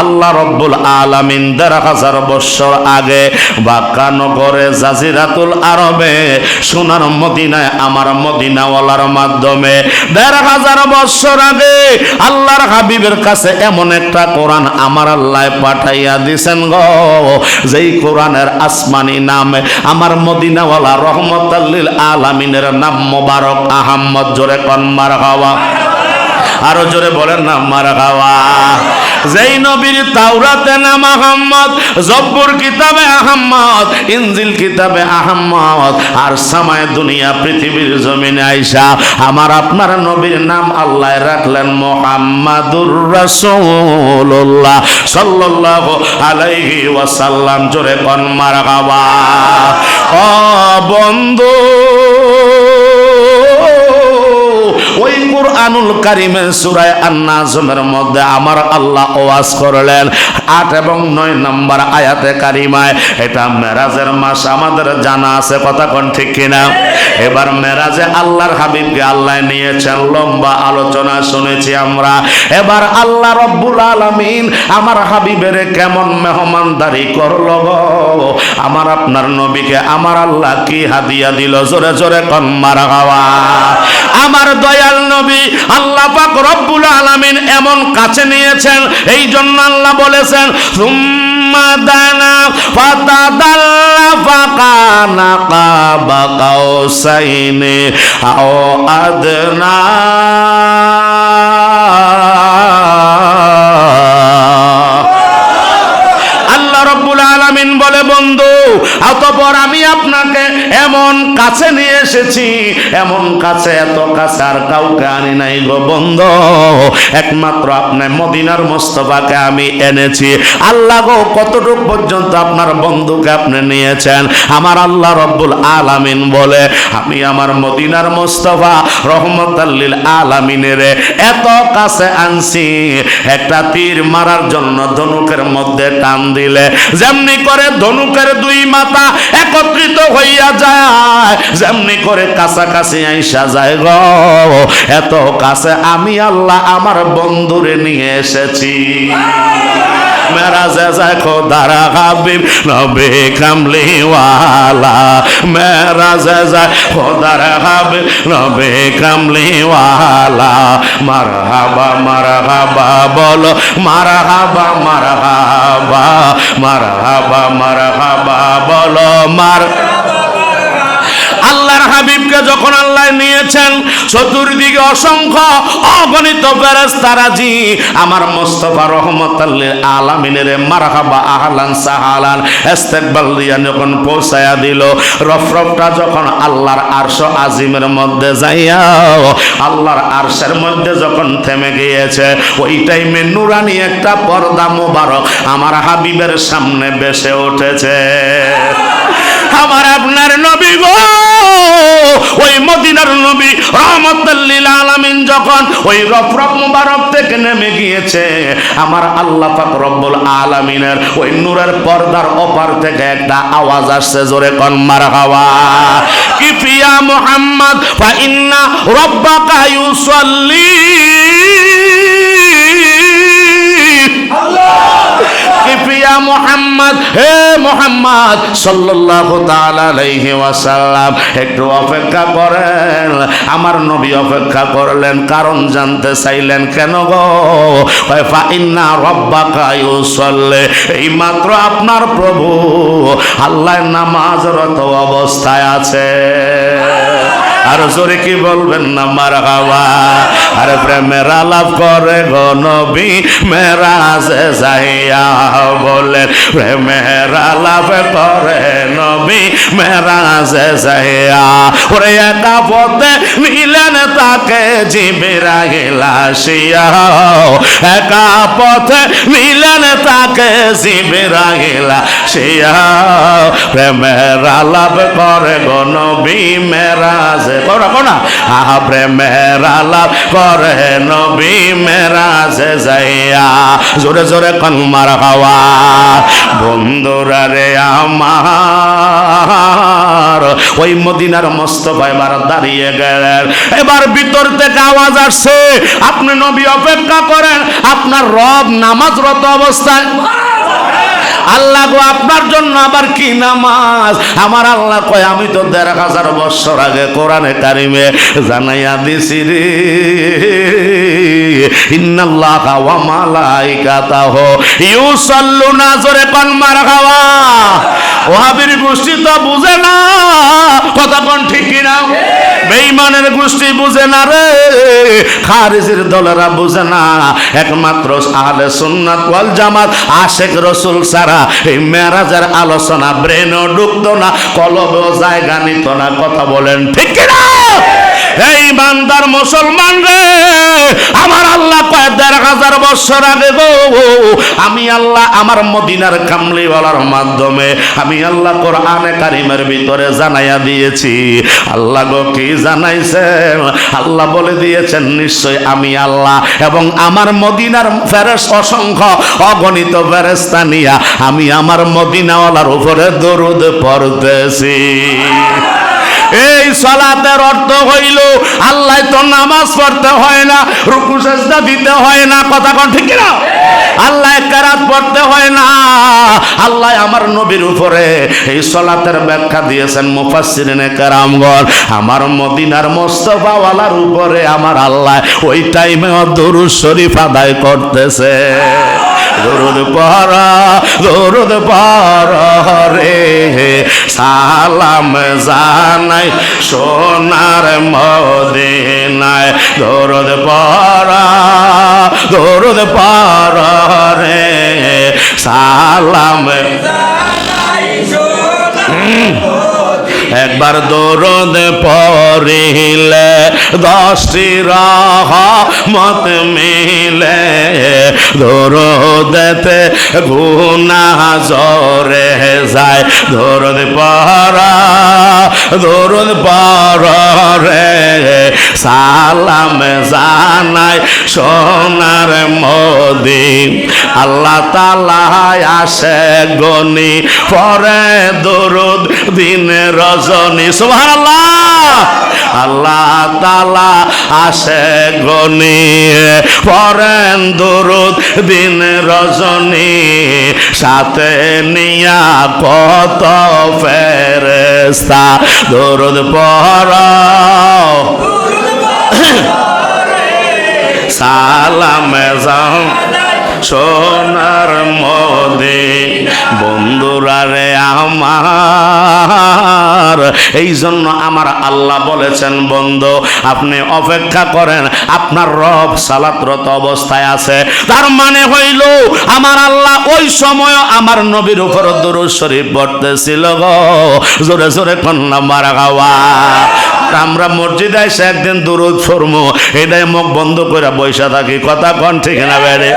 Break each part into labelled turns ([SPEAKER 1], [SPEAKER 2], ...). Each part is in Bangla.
[SPEAKER 1] আল্লাহ রব্বুল দেড় হাজার আগে বাক্কা নগরে জাজিরাতুল আরবে সোনার মদিনায় আমার মদিনাওয়ালার মাধ্যমে দেড় হাজার আগে আল্লাহর হাবিবের কাছে এমন একটা কোরআন আমার আল্লাহ পাঠাইয়া দিছেন গো। যেই কোরআনের আসমানি নাম আমার মদিনাওয়ালা রহমতাল্লিল আলামিনের নাম মোবারক আহম্মদ জোরে কনমার হওয়া। আরও জোরে বলেন না, মার খাওয়া। যেই নবীর তাওরাতে নাম আহম্মদ জব্বুর কিতাবে আহম্মদ, ইনজিল কিতাবে আহম্মদ, আর সামায় দুনিয়া পৃথিবীর জমিনে আইসা, আমার আপনার নবীর নাম আল্লাহ রাখলেন মোহাম্মদুর রাসূলুল্লাহ সাল্লাল্লাহু আলাইহি ওয়াসাল্লাম। জোরে কোন, মার খাওয়া। ও বন্ধু ওই কুরআনুল কারিমের সূরায় আন-নাজমের মধ্যে আমার আল্লাহ ওয়াজ করলেন। আট এবং নয় নম্বর আয়াতে কারিমায়, এটা মেরাজের মাস, আমাদের জানা আছে, কথা কোন ঠিক কিনা? এবার মেরাজে আল্লাহর হাবিবকে আল্লাহ নিয়েছেন, লম্বা আলোচনা শুনেছি আমরা। এবার আল্লাহ রব্বুল আলামিন আমার হাবিবের কেমন মেহমানদারি করল আমার আপনার নবীকে আমার আল্লাহ কি হাদিয়া দিল? জোরে জোরে কন মারা আমার দয়াল নবী আল্লাহ পাক রব্বুল আলামিন এমন কাছে নিয়েছেন, এই জন্য আল্লাহ বলেছেন দানা ফাতাদাল্লা ফাকানা কাবা কাউসাইনি আও আদনা। আল্লাহ রব্বুল আলামিন বলে, বন্ধু, অতপর আমি আপনাকে এমন কাছে নিয়ে এসেছি, এমন কাছে, এত কাছে আর কাউকে আনি নাই গো বন্ধু। একমাত্র আপনার মদিনার মোস্তফাকে আমি এনেছি। আল্লাহ গো, কতটুক পর্যন্ত আপনার বন্ধুকে আপনি নিয়েছেন? আমার আল্লাহ রব্বুল আলামিন বলে, আমি আমার মদিনার মোস্তফা রহমতাল্লিল আলামিনের এত কাছে আনছি। একটা তীর মারার জন্য ধনুকের মধ্যে টান দিলে, যেমনি করে ধনুকের দুই মাথা একত্রিত হইয়া যায়, যেমনি করে কাছাকাছি আইসা যায় গো। এত কাছে আমি আল্লাহ আমার বন্ধুরে নিয়ে এসেছি। মেরাজে যায় খোদার হাবিব, নবে কামলিওয়ালা। মেরাজে যায় খোদার হাবিব, নবে কামলিওয়ালা। মার হাবা মার হাবা বলো মার হাবা মার হাবা মার হাবা মার হাবা বলো, মার আল্লাহর হাবিবকে যখন আল্লাহ নিয়েছেন, চতুর্দিকে অসংখ্য অগণিত ফেরেশতারাজি আমার মোস্তফা রহমত আলামিনের মারহাবা আহলান সাহালান ইস্তেকবাল দিয়া যখন পৌঁছায়া দিল, রফরফটা যখন আল্লাহর আরশ আজিমের মধ্যে যাইয়া, আল্লাহর আরশের মধ্যে যখন থেমে গিয়েছে ওই টাইমে নুরানি একটা পর্দা মোবারক আমার হাবিবের সামনে বেসে উঠেছে। আমার আপনার নবী গো! ওই মদিনার নবী রহমতুল্লিল আলামিন যখন ওই রফরফ মুবারক থেকে নেমে গিয়েছে, আমার আল্লাহ পাক রব্বুল আলামিনের ওই নূরের পর্দার ওপার থেকে একটা আওয়াজ আসছে, জোরে কন মার হাওয়া কি ফিয়া মুহাম্মদ, ফা ইন্না রাব্বাকা ইউসাল্লি। পিয়া মোহাম্মদ। হে মোহাম্মদ, সাল্লাল্লাহু তাআলা আলাইহি ওয়াসাল্লাম, একটু অপেক্ষা করেন। আমার নবী অপেক্ষা করলেন, কারণ জানতে চাইলেন কেন গো? ফা ইন্না রাব্বাকা ইউসাল্লি। এই মাত্র আপনার প্রভু আল্লাহ নামাজরত অবস্থায় আছে। আর জোরে কি বলবেন না, মার হাওয়া? আর প্রেমের আলাপ করে গো নবী মেরাজে যাইয়া বলে, প্রেমের আলাপ করে নবী মেরাজে যাইয়া। ওরে একা পথে নিলেন তাকে জিবিরা গেলাসিয়া একা পথে নিলেন তাকে জিবিরা গেলাসিয়া প্রেমের আলাপ করে গো নবী মেরাজে করে নবী যাইয়া জোরে জোরে বন্ধুরা রে আমার, ওই মদিনার এবার দাঁড়িয়ে গেলেন। এবার ভিতর থেকে আওয়াজ আসছে, আপনি নবী অপেক্ষা করেন, আপনার রব নামাজরত অবস্থায়। আল্লাহ গো, আপনার জন্য আবার কি নামাজ? আমার আল্লাহ কয়, আমি তো দেড় হাজার বছর আগে কোরআনে কারিমে জানাইয়া দিছি রে। ইন্নাল্লাহ ওয়া মালাইকাতাহু ইউসাল্লুনা, জোরে কোন মারহাবা ওহাবির গোষ্ঠী তো বুঝে না। কথা কোন ঠিক কিনা? বেঈমানের গোষ্ঠী বুঝে না রে। খারিজের দলেরা বুঝে না। একমাত্র আহলে সুন্নাত ওয়াল জামাত, আশেক রসুল সারা এই মেরাজের আলোচনা ব্রেনও ঢুকতো না, কলবেও জায়গা নিত না। কথা বলেন ঠিক কিনা? এই বান্দার মুসলমান রে আমার আল্লাহ কয় দেড় হাজার বছর আগে গো, আমি আল্লাহ আমার মদিনার কামলিওয়ালার মাধ্যমে আমি আল্লাহ কোরআনে কারিমের ভিতরে জানাইয়া দিয়েছি। আল্লাহ গো কি জানাইছেন? আল্লাহ বলে দিয়েছেন, নিশ্চয় আমি আল্লাহ এবং আমার মদিনার ফেরেস অসংখ্য অগণিত ফেরেস্তা নিয়া আমি আমার মদিনাওয়ালার উপরে দরুদ পড়তেছি। এই সালাতের অর্থ হইল, আল্লাহ তো নামাজ পড়তে হয় না, রুকু, সেজদা দিতে হয় না, কথা কোন ঠিক না আল্লাহ কেরাত পড়তে হয় না। আল্লাহ আমার নবীর উপরে এই সলাতের ব্যাখ্যা দিয়েছেন মুফাসসিরিনে কেরামগণ আমার মদিনার মোস্তফাওয়ালার উপরে আমার আল্লাহ ওই টাইমে দরুদ শরীফ আদায় করতেছে। দরুদ পড়া দরুদ পড়া রে। সালাম জানাই সোনার মদিনায়। দরুদ পড়া দরুদ পড়া রে। সালাম একবার দরদ পড়িলে দশটি মত মিলে। দরদেতে গুনা জরে যায়। দরদ পড়া দরদ পড়া সালাম জানাই সোনার মদিন আল্লাহ তালা আসে গনি, পরে দরুদ দিন রজনী সুবহানাল্লাহ। আল্লাহ তালা আসে গনি, পরেন দরুদ দিন রজনী, সাথে নিয়া কত ফেরেস্তা দরুদ পর সালাম যাও। সোনার মদে বন্ধুরা রে আমার। এই জন্য আমার আল্লাহ বলেছেন, বন্ধু, আপনি অপেক্ষা করেন, আপনার রব সালাতরত অবস্থায় আছে। তার মানে হইল, আমার আল্লাহ ওই সময় আমার নবীর উপর দরুদ শরীফ পড়তেছিল গো। জোরে জোরে কন্যা মারা গাওয়া আমরা মসজিদে এসে একদিন দরুদ ফরমু এটাই মুখ বন্ধ করে বৈশা থাকি। কথা কন ঠিক না বেড়ে?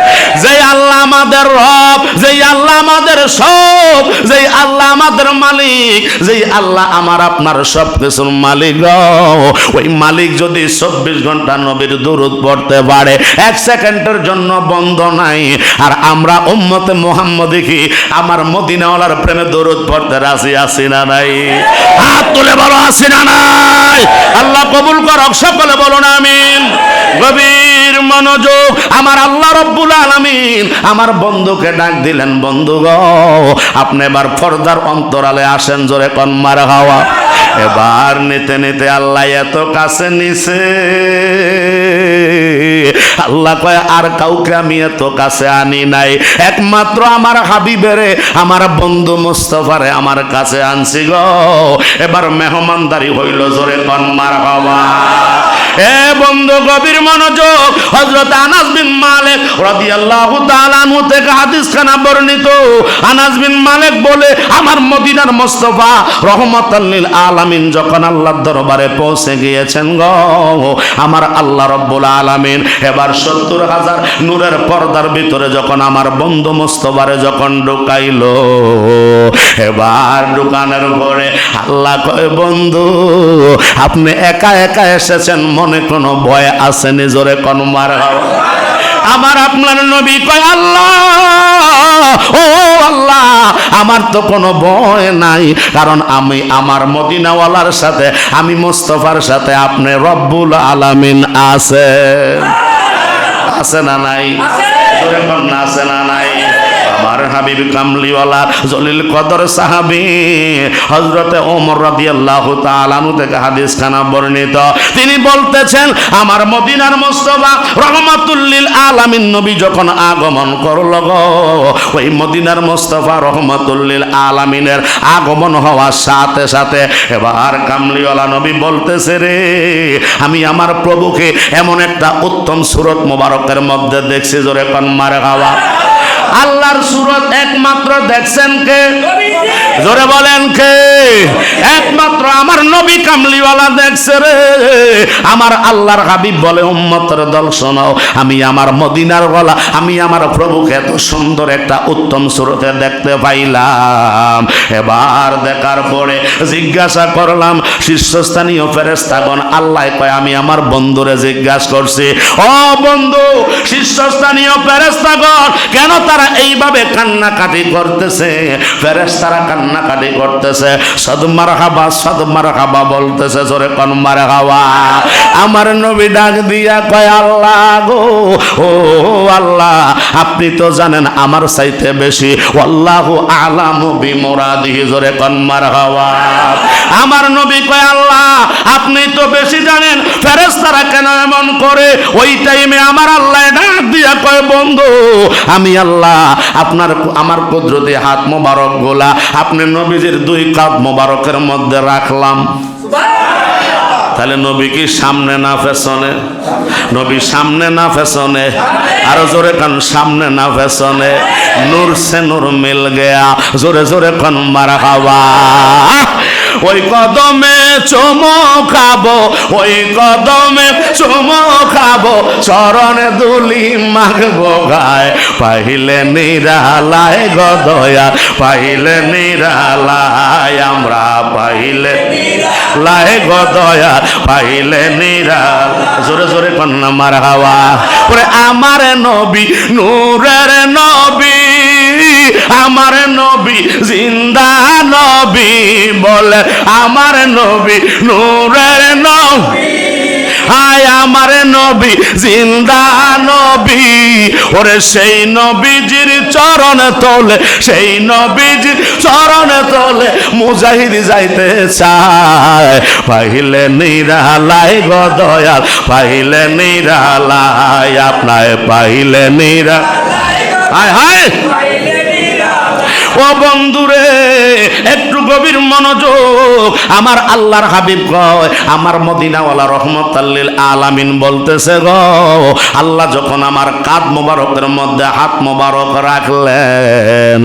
[SPEAKER 1] যে আল্লাহ আমাদের রব যে আল্লাহ আমাদের সব যে আল্লাহ আমাদের মালিক যে আল্লাহ আমার আপনার সব কিছুর মালিক ওই মালিক যদি চব্বিশ ঘণ্টা নবীর দূরত পড়তে পারে, এক সেকেন্ডের জন্য বন্ধ নাই। আর আমরা উম্মতে মোহাম্মদ কি আমার মদিনাওয়ালার প্রেমে দূরত পড়তে রাজি আছি না নাই? হাত তুলে বলো, আছি না নাই? আল্লাহ কবুল করক সকলে বলুন আমিন। গভীর মনোযোগ, আমার আল্লাহ রব্বুল আলামিন আমার বন্ধুকে ডাক দিলেন, বন্ধু গো, আপনি এবার ফর্দার অন্তরালে আসেন, জোরে কন মার হাওয়া। এবার নিতে নিতে আল্লাহ এত কাছে নিছে। আল্লাহ কয়, আর কাউকে আমি এত কাছে আনি নাই। একমাত্র আমার হাবিবেরে, আমার বন্ধু মুস্তফারে আমার কাছে আনছি গো। এবার মেহমানদারি হইল জোরে কন মার হাওয়া এ বন্ধু, গভীর মনোযোগ। হজরত আনাস বিন মালিক রাদিয়াল্লাহু তাআলা আনহু থেকে হাদিস খানা বর্ণিত। আনাস বিন মালিক বলে, আমার মদিনার মুস্তাফা রহমাতাল লিল আলামিন যখন আল্লাহর দরবারে পৌঁছে গিয়েছেন গো, আমার আল্লাহ রব্বুল আলামিন, এবার সত্তর হাজার নূরের পর্দার ভিতরে যখন আমার বন্ধু মুস্তফারে যখন ঢুকাইলো, এবার দোকানের পরে আল্লাহ কয়, বন্ধু, আপনি একা একা এসেছেন, মনে কোনো ভয় আছে নিজরে কোন মার আমার আপনার নবী কয়, আল্লাহ ও আল্লাহ আমার তো কোনো ভয় নাই কারণ আমি আমার মদিনাওয়ালার সাথে আমি মোস্তফার সাথে আপনি রব্বুল আলামিন আছে আছে না নাই? আছে না নাই? আমার হাবিব কামলিওয়ালা জলিল কদর সাহাবি হজরতে ওমর রাদিয়াল্লাহু তাআলা আনহু থেকে হাদিস খানা বর্ণিত। তিনি বলতেছেন, আমার মদিনার মুস্তাফা রহমাতুল্লিল আলামিন নবী যখন আগমন করল ওই মদিনার মুস্তাফা রহমাতুল্লিল আলামিনের আগমন হওয়ার সাথে সাথে এবার কামলিওয়ালা নবী বলতেছে রে, আমি আমার প্রভুকে এমন একটা উত্তম সুরত মোবারকের মধ্যে দেখছি, জোরে কন মারে খাওয়া আল্লাহর সুরত একমাত্র দেখছেন কে? জোরে বলেন কে? একমাত্র আমার নবী কামলিওয়ালা দেখছে রে। আমার আল্লাহর হাবিব বলে, উম্মতের দল শোনাও, আমি আমার মদিনার গলা, আমি আমার প্রভুকে এত সুন্দর একটা উত্তম সুরতে দেখতে পাইলাম। এবার দেখার পরে জিজ্ঞাসা করলাম, শীর্ষস্থানীয় ফেরেস্তাগণ আল্লাহ কয়, আমি আমার বন্ধুরে জিজ্ঞাসা করছি, ও বন্ধু, শীর্ষস্থানীয় ফেরেস্তাগণ কেন তারা এইভাবে কান্নাকাটি করতেছে ফেরেস্তারা কান্নাকাটি করতেছে। সদমার হাবা সদমার হাবা বলতেছে, জোরে কন মার হাওয়া আমার নবী ডাক দিয়া কয়, আল্লাহ গো, ও আল্লাহ, আপনি তো জানেন আমার চাইতে বেশি আল্লাহু আলামু বিমুরাদিহি, জোরে কন মার হাওয়া আমার নবী কয়, আল্লাহ, আপনি তো বেশি জানেন, ফেরেশতারা কেন এমন করে? ওই টাইমে আমার আল্লাহ ডাক দিয়া কয় বন্ধু। আমি আল্লাহ, আপনার আমার কুদরতি হাত মোবারক গোলা, আপনি নবীজির দুই কাপ মোবারকের মধ্যে রাখলাম। তাহলে নবী কি সামনে না পেছনে? নবী সামনে না পেছনে? আরও জোরে কান, সামনে না পেছনে? নূর সে নূর মিল গয়া, জোরে জোরে কান মারা খাওয়া ওই কদমে চুমো খাব, ওই কদমে চুমো খাব, চরণে দুলি মাখবো গায়। পাইলে নিরালায় গদয়া পাইলে নিরালায় আমরা পাইলে লাই গদয়া পাইলে নিরাল জোরে জোরে কন্যা মার হাওয়া। ওরে আমার নবী, নূরের নবী, আমার বলে আমার নবী নূরের নবী। হায় আমার নবী জিন্দা নবী। ওরে সেই নবীজির চরণ তোলে সেই নবীজির চরণ তোলে মুজাহিদ যাইতে চায়। পাইলে নিরালাই গদয়াল পাইলে নিরালাই আপনায় পাইলে নিরা হায় হায়। ও বন্ধুরে একটু গভীর মনোযোগ। আমার আল্লাহর হাবিব কয়, আমার মদিনাওয়ালা রহমত আল্লিল আলামিন বলতেছে গো, আল্লাহ যখন আমার কাঁধ মোবারকের মধ্যে হাত মোবারক রাখলেন,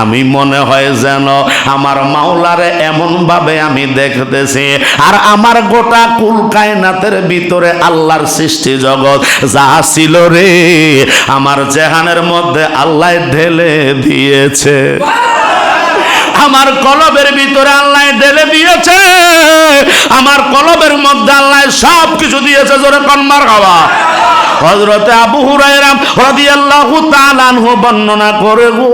[SPEAKER 1] আমি মনে হয় যেন আমার মাওলারে এমন ভাবে আমি দেখতেছি। আর আমার গোটা কুল কায়নাতের ভিতরে আল্লাহর সৃষ্টি জগৎ যা ছিল রে, আমার জেহানের মধ্যে আল্লাহ ঢেলে দিয়েছে। আমার কলবের ভিতরে আল্লাহ ঢেলে দিয়েছে। আমার কলবের মধ্যে আল্লাহ সব কিছু দিয়েছে, জোরে কনমার খাওয়া। হজরতে আবু হুরাইরাম রাদিয়াল্লাহু তাআলা বর্ণনা করে গো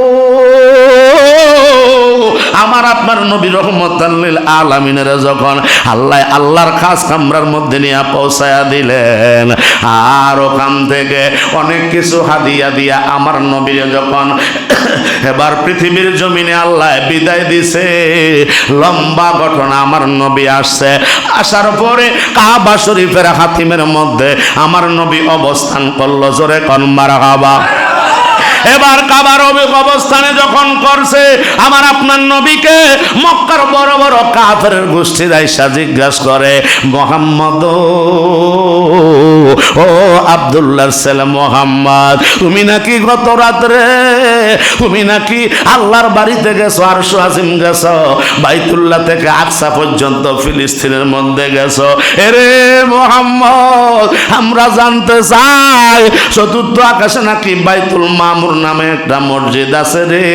[SPEAKER 1] আমার আপনার নবী রহমতাল্লিল আলামিনের যখন আল্লাহ আল্লাহর খাস কামরার মধ্যে নিয়ে পৌঁছায়া দিলেন, আর ওখান থেকে অনেক কিছু হাদিয়া দিয়া আমার নবী যখন এবার পৃথিবীর জমিনে আল্লাহ বিদায় দিছে, লম্বা ঘটনা আমার নবী আসছে। আসার পরে কাবা শরীফের হাতিমের মধ্যে আমার নবী অবস্থান করল, জোরে কনমার হাবা এবার কাবার অবস্থানে যখন করছে, আমার আপনার নবীকে মক্কার বড় বড় কাফের গোষ্ঠী দায় জিজ্ঞাসা করে, মোহাম্মদ ও আব্দুল্লাহর ছেলে মোহাম্মদ, তুমি নাকি গত রাত্রে, তুমি নাকি আল্লাহর বাড়িতে গেছো আর আজিম গেছো, বাইতুল্লাহ থেকে আকসা পর্যন্ত ফিলিস্তিনের মধ্যে গেছো। এরে মোহাম্মদ, আমরা জানতে চাই, চতুর্থ আকাশে নাকি বাইতুল মামুর নামে একটা মসজিদ আছে রে?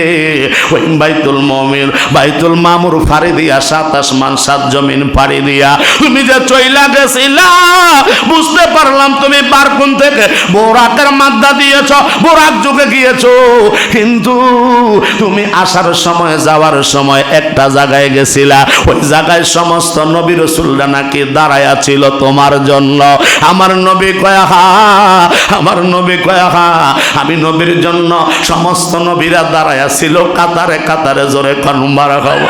[SPEAKER 1] ওই বাইতুল মমির বাইতুল মামুর ফাড়ি দিয়া সাত আসমান, সাত জমিন ফাড়ি দিয়া। তুমি যে চইলা গেছিলা, বুঝতে পারলাম তুমি বারকুন থেকে বোরাকের মাদ্দা দিয়েছ, বোরাক যুগে গিয়েছো। কিন্তু তুমি আসার সময়, যাওয়ার সময় একটা জায়গায় গেছিলা। ওই জায়গায় সমস্ত নবী রসুলরা নাকি দাঁড়ায়া ছিল তোমার জন্য। আমার নবী কয়া, হা, আমার নবী কয়া, হা, আমি নবীর জন্য সমস্ত নবীরা দাঁড়ায়া ছিল। কাতারে কাতারে জোরে কনবার খাব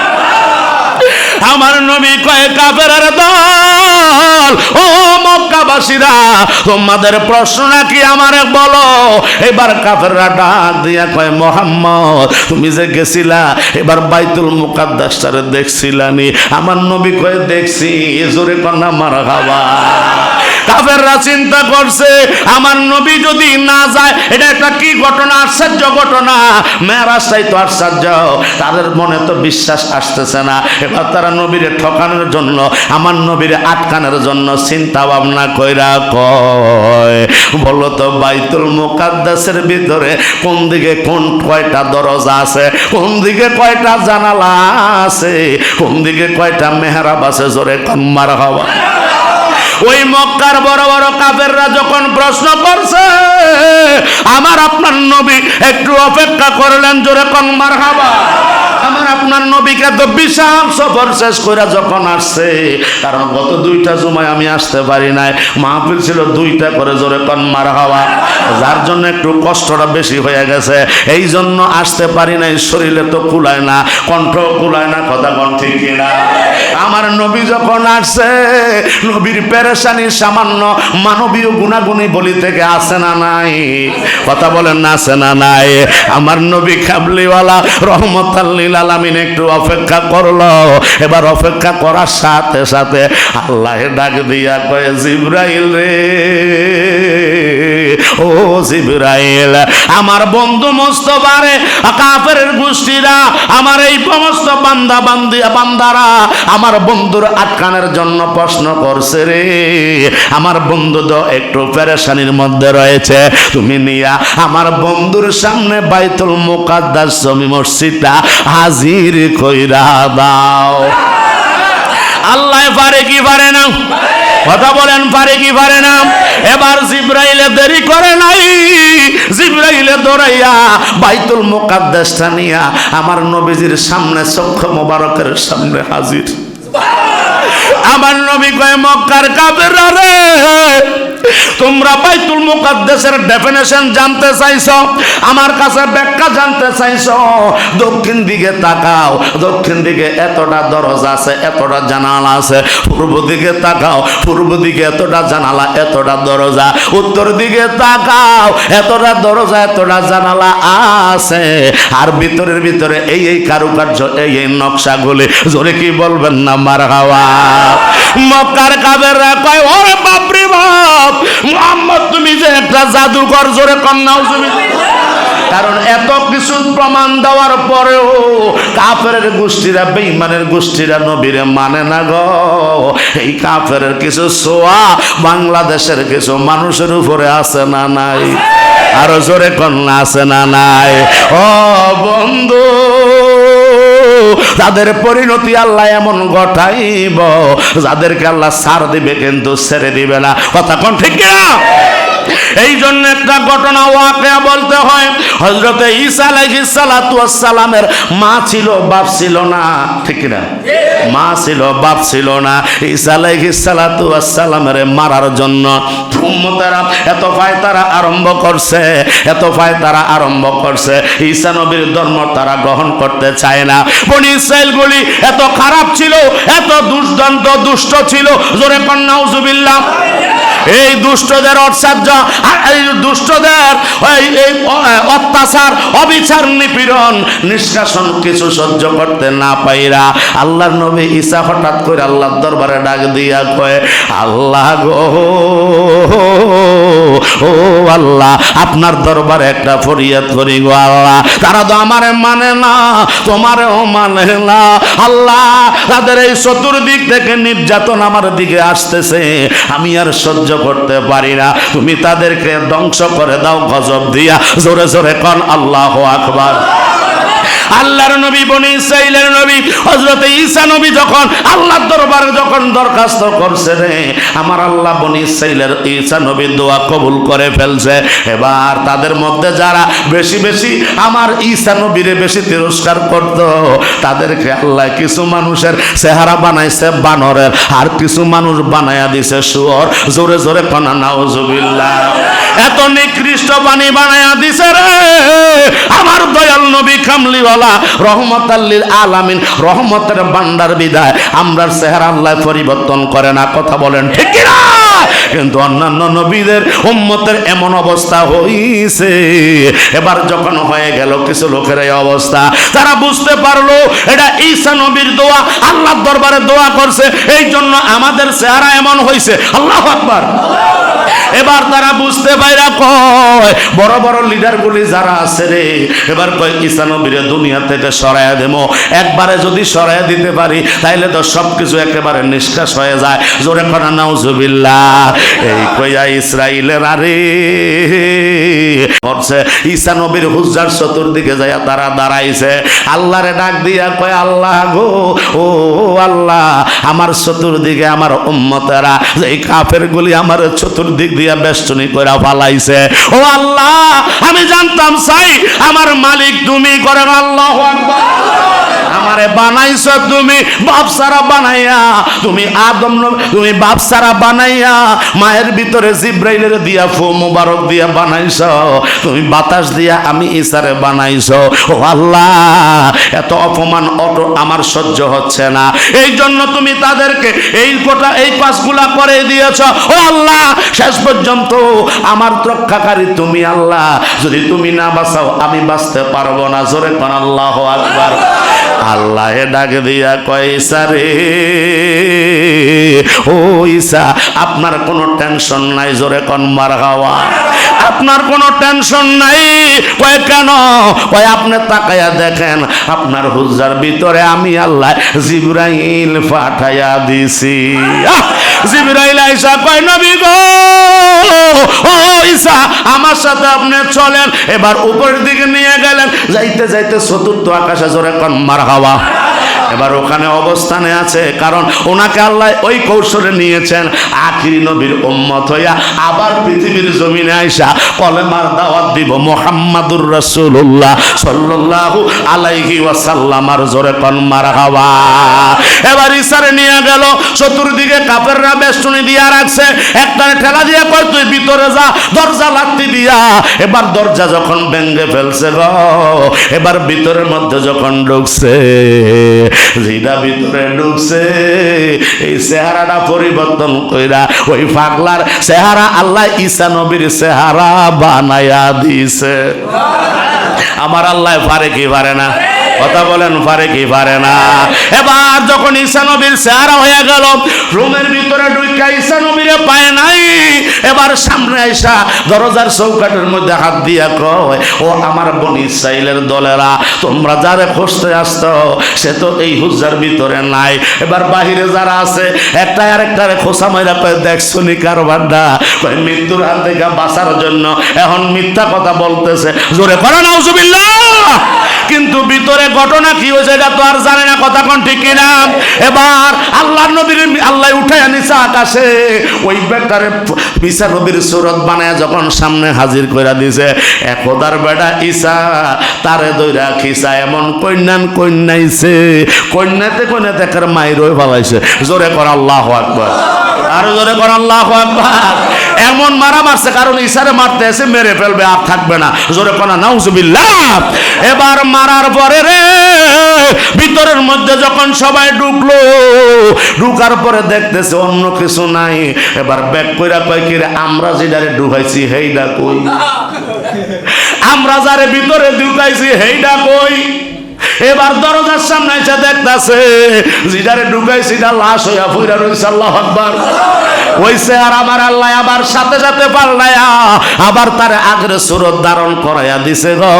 [SPEAKER 1] আমার নবী কয়ে, কাফের দল ও মক্কাবাসীরা, তোমাদের প্রশ্ন নাকি আমারে বলো? এবার কাফেররা ডাক দিয়া কয়, মোহাম্মদ, তুমি যে গেছিলা, এবার বাইতুল মুকাদ্দাসটারে দেখছিলানি। আমার নবী কয়ে, দেখছি জোরে কন্যা মারা খাবা কাফেররা চিন্তা করছে, আমার নবী যদি না যায়, এটা একটা কি ঘটনা? আশ্চর্য ঘটনা। মেয়েরাজটাই তো আশ্চর্য। তাদের মনে তো বিশ্বাস আসতেছে না। এবার তারা নবীরে ঠকানোর জন্য, আমার নবীরে আটকানোর জন্য চিন্তা ভাবনা কইরা কয়, বলো তো বাইতুল মুকাদ্দাসের ভিতরে কোন দিকে কোন কয়টা দরজা আছে? কোন দিকে কয়টা জানালা আছে? কোন দিকে কয়টা মেহরাব আছে? জোরে কম্মার হওয়া ওই মক্কার বড় বড় কাফেররা যখন প্রশ্ন করছে, আমার আপনার নবী একটু অপেক্ষা করলেন জোরে কনমার হাবা আমার আপনার নবীকে তো বিশাল সফর শেষ করে যখন আসছে, কারণ গত দুইটা সময় আমি আসতে পারি নাই। মাহফিল ছিল দুইটা করে জোরে কনমার হাওয়া। যার জন্য একটু কষ্টটা বেশি হয়ে গেছে। এই জন্য আসতে পারি নাই, শরীরে তো কুলায় না কণ্ঠ কুলায় না, কথা কন ঠিক কিনা? আমার নবী যখন আসছে, নবীর পেরেশানি সামান্য মানবীয় গুণাগুণী বলি থেকে আসে না নাই। কথা বলেন না, আসে না নাই। আমার নবী খাবলিওয়ালা রহমতাল্লিল আলামিন একটু অপেক্ষা করল। এবার অপেক্ষা করার সাথে সাথে আল্লাহ ডাক দিয়া কয়ে, জিব্রাইল রে, ও জিব্রাইল, আমার বন্ধু মোস্তফারে কাফের গোষ্ঠীরা, আমার এই সমস্ত বান্দা বান্দি, বান্দারা আমার বন্ধুর আটকানের জন্য প্রশ্ন করছে রে। আমার বন্ধু তো একটু পেরেশানির মধ্যে রয়েছে। তুমি নিয়া, আমার বন্ধুর সামনে বাইতুল মুকাদ্দাস জমি মসজিদটা হাজির কইরা দাও। আল্লাহ পারে কি পারে না? কথা বলেন, পারে কি পারে না? এবার জিব্রাইলে দেরি করে নাই। জিব্রাইলে দৌড়াইয়া বাইতুল মুকাদ্দাসটা নিয়া আমার নবীজির সামনে চক্ষু মোবারকের সামনে হাজির। আমার নবী কয়, মক্কার কাফেররা রে তোমরা বাইতুল মুকাদ্দাসের ডেফিনেশন জানতে চাইছো? আমার কাছে ব্যাখ্যা জানতে চাইছো। দক্ষিণ দিকে তাকাও। দক্ষিণ দিকে এতটা দরজা আছে, এতটা জানালা আছে। পূর্ব দিকে তাকাও। পূর্ব দিকে এতটা জানালা, এতটা দরজা। উত্তর দিকে তাকাও। এতটা দরজা, এতটা জানালা আছে। আর ভিতরের ভিতরে এই এই কারুকার্য, এই এই নকশাগুলি, জোরে কি বলবেন না মার হাওয়া মক্কার কাবেররা কয়, ওরে বাপরে বাপ! মোহাম্মদ, তুমি যে একটা জাদুকর জোরে কন্যাও তুমি কারণ এত কিছু প্রমাণ দেওয়ার পরেও কাফের গোষ্ঠীরা বেইমানের গোষ্ঠীরা নবীরে মানে না গো। এই কাফের কিছু সোয়া বাংলাদেশের কিছু মানুষের উপরে আছে না নাই? আরও জোরে কন্যা আছে না নাই? ও বন্ধু তাদের পরিণতি আল্লাহ এমন ঘটাইব, যাদেরকে আল্লাহ সার দিবে কিন্তু ছেড়ে দিবে না। কথা কোন ঠিক কিনা? এই জন্য একটা ঘটনা ওয়াকে বলতে হয়। হজরতে ঈসা আলাইহিস সালাতু সালামের মা ছিল, বাপ ছিল না। ঠিক না মা ছিল, বাপ ছিল না। ঈসা আলাইহিস সালাতু সালামের মারার জন্য উম্মতেরা এত ফায় তারা আরম্ভ করছে, এত ফায় তারা আরম্ভ করছে। ঈসা নবীর ধর্ম তারা গ্রহণ করতে চায় না। বনি ইসরায়েলগুলি এত খারাপ ছিল, এত দুর্দান্ত, দুষ্ট ছিল। জোরে কন্যা উজুবিল্লাহ এই দুষ্টদের অসাহ্য এই দুষ্টদের এই অত্যাচার, অবিচার, নিপীড়ন, নিষ্কাশন কিছু সহ্য করতে না পাইরা আল্লাহর নবী ঈসা হঠাৎ করে আল্লাহর দরবারে ডাক দিয়া কয়, আল্লাহ গো, ও আল্লাহ, আপনার দরবারে একটা ফরিয়াদ করি গো আল্লাহ। তারা তো আমারে মানে না, তোমারেও মানে না। আল্লাহ, তাদের এই চতুর্দিক থেকে নির্যাতন আমার দিকে আসতেছে। আমি আর সহ্য করতে পারি না। তুমি তাদেরকে ধ্বংস করে দাও, গজব দিয়া। জোরে জোরে কন, আল্লাহ আকবার। আল্লাহর নবী, বনি ইসরাইলের নবী, হযরত ঈসা নবী যখন আল্লাহর দরবারে যখন দরখাস্ত করছে রে, আমার আল্লাহ বনি ইসরাইলের ঈসা নবীর দোয়া কবুল করে ফেলছে। এবার তাদের মধ্যে যারা বেশি বেশি আমার ঈসা নবীরে বেশি তিরস্কার করত, তাদেরকে আল্লাহ কিছু মানুষের চেহারা বানাইছে বানরের, আর কিছু মানুষ বানায়া দিছে শুয়োর। জোরে জোরে কনা, নাউজুবিল্লাহ। এত নিকৃষ্ট বাণী বানায়া দিছে রে। আমার দয়াল নবী কামলিওয়ালা রহমত আল্লিল আলামিন, রহমতের বান্দার বিদায়। আমরার চেহারা আল্লাহ পরিবর্তন করে না, কথা বলেন ঠিক না কিন্তু অন্যান্য নবীদের উম্মতের এমন অবস্থা হইছে। এবার যখন হয়ে গেল কিছু লোকের এই অবস্থা, তারা বুঝতে পারল, এটা ঈসা নবীর দোয়া, আল্লাহর দরবারে দোয়া করছে এই জন্য আমাদের চেহারা এমন হইছে। আল্লাহ আকবার। এবার তারা বুঝতে পাইরা কয়, বড় বড় লিডারগুলি যারা আছে রে, এবার কয়, ঈসা নবীরে দুনিয়া থেকে সরাইয়া দেবো। একবারে যদি সরাইয়া দিতে পারি, তাইলে তো সব কিছু একেবারে নিষ্কাশ হয়ে যায়। জোরে করা নাউজুবিল্লাহ। এই কইয়া ইসরাইলের আরে। করছে ঈসা নবীর চতুর্দিকে যাইয়া তারা দাঁড়াইছে। আল্লাহরে ডাক দিয়া কয়, আল্লাহ গো, ও আল্লাহ, আমার চতুর্দিকে আমার উম্মতেরা এই কাফের গুলি আমার চতুর্দিক দিয়া বেষ্টনী করে ফালাইছে। ও আল্লাহ, আমি জানতাম চাই আমার মালিক তুমি করেন আল্লাহ আকবার। আমারে বানাইছো তুমি, বাপ সারা বানাইয়া। তুমি আদম তুমি বাপ সারা বানাইয়া মায়ের ভিতরে জিব্রাইলের দিয়া, ফু মুবারক দিয়া বানাইছো। তুমি বাতাস দিয়া আমি ইসারে বানাইছো। ও আল্লাহ, এত অপমান অত আমার সহ্য হচ্ছে না। এই জন্য তুমি তাদেরকে এই গোটা এই কাজগুলা করে দিয়েছ। ও আল্লাহ, শেষ পর্যন্ত আমার রক্ষাকারী তুমি আল্লাহ। যদি তুমি না বাঁচাও, আমি বাঁচতে পারব না। জোরে কোন আল্লাহ আকবার। আল্লাহ ডাক দিয়া কয় রে, ও ঈসা, আপনার কোনো টেনশন নাই, জোরে কন মার হাওয়া। আপনার কোনো টেনশন নাই। কয়, কেন? কয়, আপনি তাকায়া দেখেন, আপনার হুজ্জার ভিতরে আমি আল্লাহ জিব্রাইল পাঠাইয়া দিছি! জিব্রাইল আইসা কয়, নবী গো, ও ঈসা, আমার সাথে আপনি চলেন। এবার উপরের দিকে নিয়ে গেলেন। যাইতে যাইতে চতুর্থ আকাশে জোরে কন মার হাওয়া। এবার ওখানে অবস্থানে আছে, কারণ ওনাকে আল্লাহ ওই কৌশলে নিয়েছেন, আখিরি নবীর উম্মত হইয়া আবার পৃথিবীর জমিনে আইসা কলেমার দাওয়াত দিব মোহাম্মদুর রাসূলুল্লাহ সাল্লাল্লাহু আলাইহি ওয়াসাল্লামার জোরে কন মার হাওয়া এবার ইসারে নিয়ে গেল, চতুর্দিকে কাপেররা বেষ্টনী দিয়া রাখছে একটা ঠেলা দিয়া কয়, তুই ভিতরে যা, দরজা লাগতি দিয়া। এবার দরজা যখন ভেঙ্গে ফেলছে গো, এবার ভিতরের মধ্যে যখন ঢুকছে যেটা ভিতরে ঢুকছে এই চেহারাটা পরিবর্তন কইরা ওই পাগলার চেহারা আল্লাহ ঈসা নবীর চেহারা বানায়া দিছে। আমার আল্লাহ পারে কি পারে না? কথা বলেন, পারে কি পারে না? এবার যখন ঈসা নবীর চেহারা হয়ে গেল, রুমের ভিতরে ঢুকা ঈসা নবীরে পায় নাই। সামনে আইসা দরজার চৌকাটের মধ্যে হাত দিয়া কয়, ও আমার বনি ইসরাইলের দলেরা, তোমরা যারে খুঁজতে আসত সে তো এই হুজ্জার ভিতরে নাই। এবার বাহিরে যারা আছে একটা আর একটারে খোসা মাইরা কয় দেখছ নি কারবারটা। কয়, মৃত্যুর হাত থেকে বাঁচার জন্য এখন মিথ্যা কথা বলতেছে। জোরে করো নাউজুবিল্লাহ! কিন্তু ভিতরে ঘটনা কি হয়েছে এটা তো আর জানে না, কথা কোন ঠিক কিনা? এবার আল্লাহ নবীর আল্লাহ উঠে আনিছে আকাশে, ওই বেটারে ঈসা নবীর সুরত বানায় যখন সামনে হাজির করে দিছে একদার বেটা ঈসা, তারে দইরা খিসা, এমন কন্যান কন্যাইছে, কন্যাতে কন্যাতে একের মায়ের ভালাইছে জোরে কর আল্লাহ আকবার। আরও জোরে কর আল্লাহ আকবার। এমন মারা মারছে, কারণ ইসারে মারতে এসে মেরে ফেলবে, আর থাকবে না। জোরে কোনা নাউজুবিল্লাহ। এবার মারার পরে রে, ভিতরের মধ্যে যখন সবাই ঢুকলো, ঢুকার পরে দেখতেছে অন্য কিছু নাই। এবার ব্যাক কইরা কয়, কি রে, আমরা যেটারে ঢুকাইছি, হেইডা কই? আমরা যারে ভিতরে ঢুকাইছি, হেইডা কই? এবার দরজার সামনে এসে দেখতাছে, যেটারে ঢুকাইছি, এটা লাশ হইয়া ফুইরা রইছে, আল্লাহ আকবার। হইছে আর আমার আল্লাহ আবার সাথে সাথে পাল্লায়া আবার তার আগের সুরত ধারণ করাইয়া দিছে গো।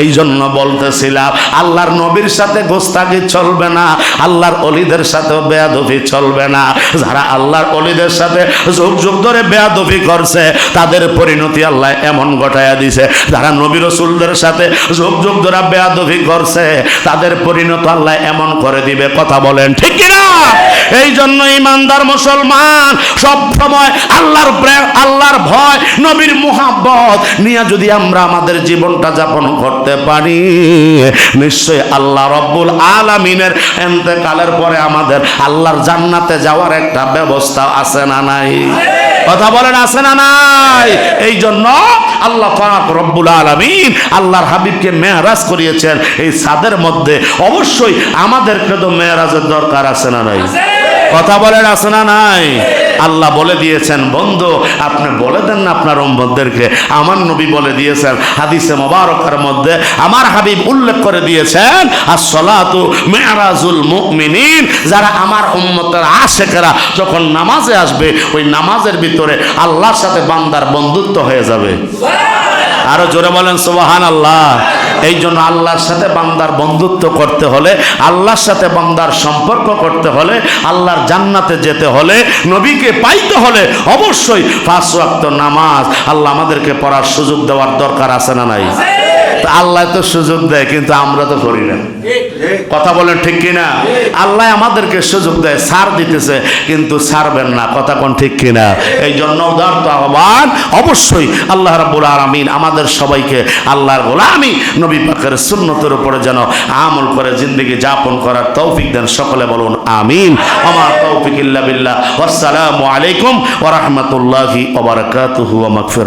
[SPEAKER 1] এই জন্য বলতেছিলাম, আল্লাহর নবীর সাথে গোস্তাগি চলবে না, আল্লাহর অলিদের সাথেও বেয়াদবি চলবে না। যারা আল্লাহর অলিদের সাথে যুগ যুগ ধরে বেয়াদবি করছে, তাদের পরিণতি আল্লাহ এমন ঘটাইয়া দিছে। যারা নবী রসুলদের সাথে যুগ যুগ ধরে বেয়াদবি করছে, তাদের পরিণত আল্লাহ এমন করে দিবে। কথা বলেন ঠিক কিনা? এই জন্য ইমানদার মুসলমান সব সময় আল্লাহর প্রেম, আল্লাহর ভয়, নবীর মোহাব্বত নিয়ে যদি আমরা আমাদের জীবনটা যাপন করতে পারি, নিশ্চয়ই আল্লাহ রব্বুল আলামিনের এন্তেকালের পরে আমাদের আল্লাহর জান্নাতে যাওয়ার একটা ব্যবস্থা আছে না নাই? কথা বলেন, আছে না নাই? এই জন্য আল্লাহ পাক রব্বুল আলামিন আল্লাহর হাবিবকে মেহরাজ করিয়েছেন। এই সাদের মধ্যে অবশ্যই আমাদেরকে তো মেহরাজের দরকার আছে না নাই? কথা বলেন আছে না নাই। আল্লাহ বলে দিয়েছেন, বন্ধু, আপনি বলে দেন না আপনার উম্মতদেরকে। আমার নবী বলে দিয়েছেন, হাদিসে মোবারকের মধ্যে আমার হাবিব উল্লেখ করে দিয়েছেন আর সলাতু মেয়ারাজুল মুমিনিন যারা আমার উম্মতের আশেকেরা যখন নামাজে আসবে, ওই নামাজের ভিতরে আল্লাহর সাথে বান্দার বন্ধুত্ব হয়ে যাবে। আরও জোরে বলেন সুবাহান আল্লাহ এই জন্য আল্লাহর সাথে বান্দার বন্ধুত্ব করতে হলে, আল্লাহর সাথে বান্দার সম্পর্ক করতে হলে, আল্লাহর জান্নাতে যেতে হলে, নবীকে পাইতে হলে অবশ্যই পাঁচ ওয়াক্ত নামাজ আল্লাহ আমাদেরকে পড়ার সুযোগ দেওয়ার দরকার আছে না নাই? আল্লাহ তো সুযোগ দেয়, কিন্তু আমরা তো করি না। কথা বলেন ঠিক কিনা? আল্লাহ আমাদেরকে সুযোগ দেয়, সার দিতেছে, কিন্তু ছাড়বেন না। কথা কোন ঠিক কিনা? এই জন্য উদাহরণ আহ্বান, অবশ্যই আল্লাহ রাব্বুল আলামিন আমাদের সবাইকে আল্লাহর গোলামি, নবী পাকের সুন্নতের উপরে যেন আমল করে, জিন্দগি যাপন করার তৌফিক দেন। সকলে বলুন, আমিন। আমার তৌফিক ইল্লা বিল্লাহ। আসসালামু আলাইকুম ওয়া রাহমাতুল্লাহি ওয়া বারাকাতুহু ওয়া মাগফিরাতুহু